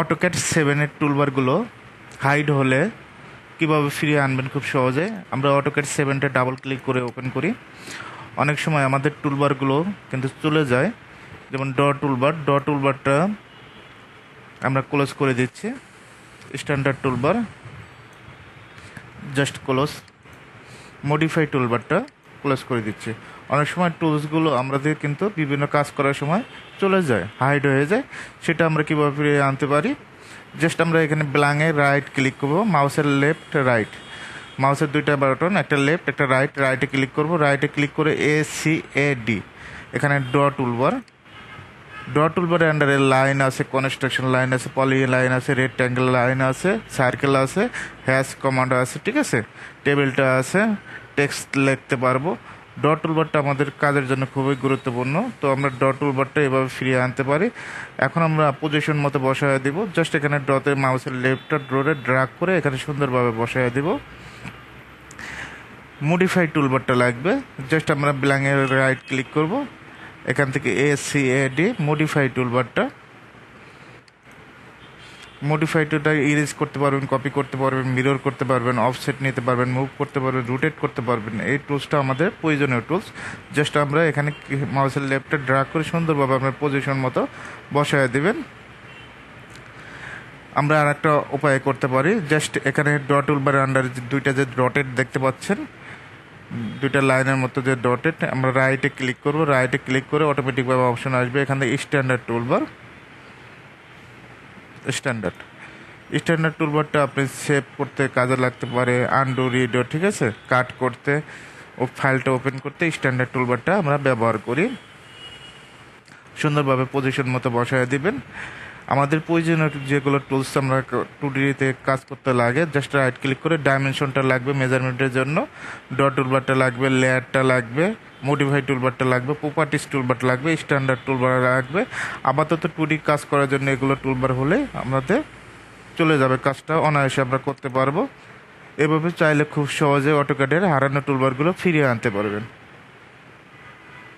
AutoCAD সেভেনের টুলবারগুলো hide হলে কীভাবে ফিরিয়ে আনবেন খুব সহজে। আমরা অটোক্যাট সেভেনটা ডাবল ক্লিক করে ওপেন করি। অনেক সময় আমাদের টুলবারগুলো কিন্তু চলে যায়। যেমন ড টুলবার ড টুলবারটা আমরা ক্লোজ করে দিচ্ছি। Standard toolbar just close modify টুলবারটা close করে দিচ্ছি। অনেক সময় টুলসগুলো আমাদের কিন্তু বিভিন্ন কাজ করার সময় চলে যায় হাইড হয়ে যায়। সেটা আমরা কীভাবে ফিরিয়ে আনতে পারি? জাস্ট আমরা এখানে ব্লাঙে রাইট ক্লিক করব মাউসের লেফট রাইট মাউসের দুইটা বাটন একটা লেফট একটা রাইট রাইটে ক্লিক করব। রাইটে ক্লিক করে এ সি এ ডি এখানে ড টুলবার ড টুলবারের আন্ডারে লাইন আছে কনস্ট্রাকশন লাইন আছে পলি লাইন আছে রেক্ট্যাঙ্গেল লাইন আছে সার্কেল আছে হ্যাশ কমান্ড আছে, ঠিক আছে? টেবিলটা আছে টেক্সট লিখতে পারব। ডট টুলবারটা আমাদের কাজের জন্য খুবই গুরুত্বপূর্ণ। তো আমরা ডট টুলবারটা এভাবে ফিরিয়ে আনতে পারি। এখন আমরা পজিশন মতো বসায় দিব। জাস্ট এখানে ডতে মাউসের লেফটটা ড্রোরে ড্রাগ করে এখানে সুন্দরভাবে বসায় দিব। মডিফাই টুলবারটা লাগবে। জাস্ট আমরা ব্ল্যাঙ্কের রাইট ক্লিক করব। এখান থেকে A C A D modify টুলবারটা modify টুলটা ইরেজ করতে পারবেন কপি করতে পারবেন মিরর করতে পারবেন অফসেট নিতে পারবেন মুভ করতে পারবেন রোটেট করতে পারবেন। এই টুলসটা আমাদের প্রয়োজনীয় টুলস জাস্ট আমরা এখানে মাউসের লেফটে ড্রাগ করে সুন্দরভাবে আপনার পজিশন মতো বসায় দিবেন। আমরা আর একটা উপায় করতে পারি। জাস্ট এখানে ডট টুলবারের আন্ডার দুইটা যে ডটেড দেখতে পাচ্ছেন, দুইটা লাইনের মতো যে ডটেড আমরা রাইটে ক্লিক করব। রাইটে ক্লিক করে অটোমেটিকভাবে অপশন আসবে। এখানে স্ট্যান্ডার্ড টুলবার স্ট্যান্ডার্ড স্ট্যান্ডার্ড টুলবারটা আপনি সেভ করতে কাজে লাগতে পারে আন্ডু রিডো ঠিক আছে? কাট করতে, ও ফাইলটা ওপেন করতে স্ট্যান্ডার্ড টুলবারটা আমরা ব্যবহার করি। সুন্দরভাবে পজিশন মতো বসায় দিবেন। আমাদের প্রয়োজনীয় যেগুলো টুলস আমরা টু ডিতে কাজ করতে লাগে জাস্ট রাইট ক্লিক করে ডাইমেনশনটা লাগবে মেজারমেন্টের জন্য ডট টুলবারটা লাগবে লেয়ারটা লাগবে মডিফাই টুলবারটা লাগবে প্রপার্টিস টুলবার লাগবে স্ট্যান্ডার্ড টুলবার লাগবে। আপাতত টু ডি কাজ করার জন্য এগুলো টুলবার হলে আমাদের চলে যাবে কাজটা, অনায়াসে আমরা করতে পারব। এভাবে চাইলে খুব সহজে অটোক্যাডের হারানো টুলবারগুলো ফিরিয়ে আনতে পারবেন।